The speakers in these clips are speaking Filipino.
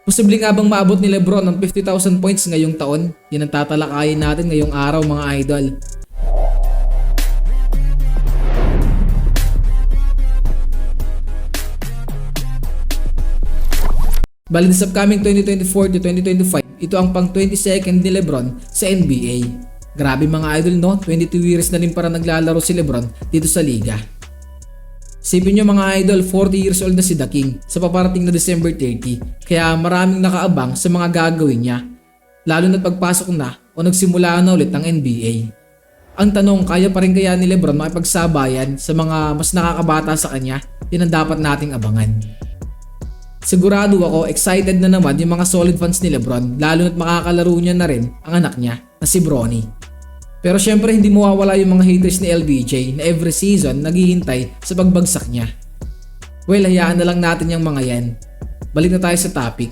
Posible nga bang maabot ni Lebron ng 50,000 points ngayong taon? Yan ang tatalakayin natin ngayong araw mga idol. Bali this upcoming 2024 to 2025, ito ang pang 22nd ni Lebron sa NBA. Grabe mga idol no, 22 years na rin para naglalaro si Lebron dito sa liga. Sipin nyo mga idol, 40 years old na si The King sa paparating na December 30 kaya maraming nakaabang sa mga gagawin niya. Lalo na pagpasok na o nagsimula na ulit ang NBA. Ang tanong, kaya pa rin kaya ni Lebron makipagsabayan sa mga mas nakakabata sa kanya? Yan ang dapat nating abangan. Sigurado ako excited na naman yung mga solid fans ni Lebron lalo na't makakalaro niya na rin ang anak niya na si Bronny. Pero syempre hindi mawawala yung mga haters ni LBJ na every season naghihintay sa pagbagsak niya. Well, hayaan na lang natin yung mga yan. Balik na tayo sa topic.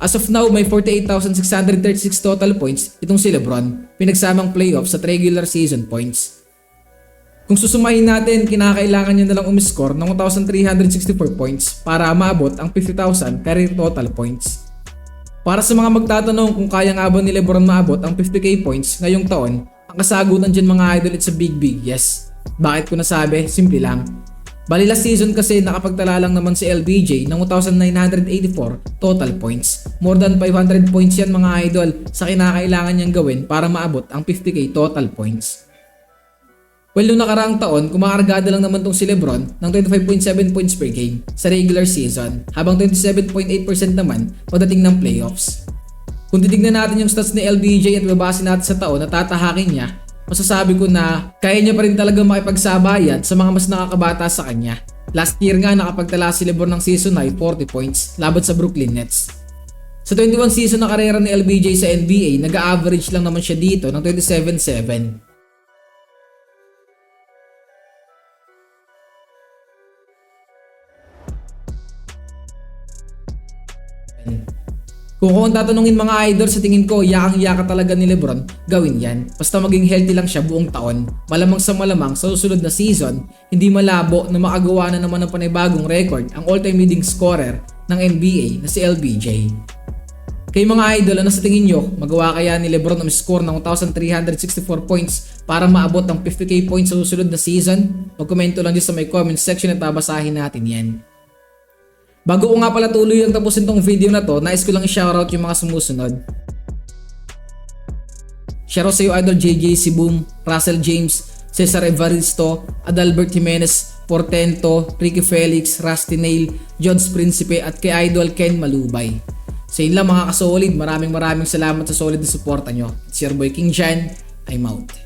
As of now, may 48,636 total points itong si Lebron, pinagsamang playoff sa regular season points. Kung susumahin natin, kinakailangan niya na lang umiscore ng 1,364 points para maabot ang 50,000 career total points. Para sa mga magtatanong kung kaya nga ba ni Lebron maabot ang 50k points ngayong taon, ang kasagutan dyan mga idol it's a big big yes. Bakit ko nasabi? Simple lang. Bali last season kasi nakapagtala lang naman si LBJ ng 1,984 total points. More than 500 points yan mga idol sa kinakailangan niyang gawin para maabot ang 50k total points. Well, noong nakaraang taon, kumakargada lang naman tong si Lebron ng 25.7 points per game sa regular season, habang 27.8% naman pagdating ng playoffs. Kung titignan natin yung stats ni LBJ at babase natin sa taon na tatahakin niya, masasabi ko na kaya niya pa rin talaga makipagsabayan sa mga mas nakakabata sa kanya. Last year nga nakapagtala si Lebron ng season high 40 points laban sa Brooklyn Nets. Sa 21 season na karera ni LBJ sa NBA, nag-average lang naman siya dito ng 27-7. Kung ako ang tatanungin mga idol sa tingin ko, yakang-yaka talaga ni Lebron, gawin yan. Basta maging healthy lang siya buong taon. Malamang sa malamang sa susunod na season, hindi malabo na makagawa na naman ng panibagong record ang all-time leading scorer ng NBA na si LBJ. Kay mga idol, ano sa tingin nyo? Magawa kaya ni Lebron ang score ng 1,364 points para maabot ang 50k points sa susunod na season? Magkomento lang dyan sa may comment section at babasahin natin yan. Bago ko nga pala tuloy ang tapusin tong video na to, nais ko lang i-shoutout yung mga sumusunod. Shoutout sa iyo Idol JJ Sibum, Russell James, Cesar Evaristo, Adalbert Jimenez, Portento, Ricky Felix, Rusty Nail, Jones Principe at kay Idol Ken Malubay. Sa inyo lang mga kasolid, maraming maraming salamat sa solid na suporta nyo. It's your boy King Jan, I'm out.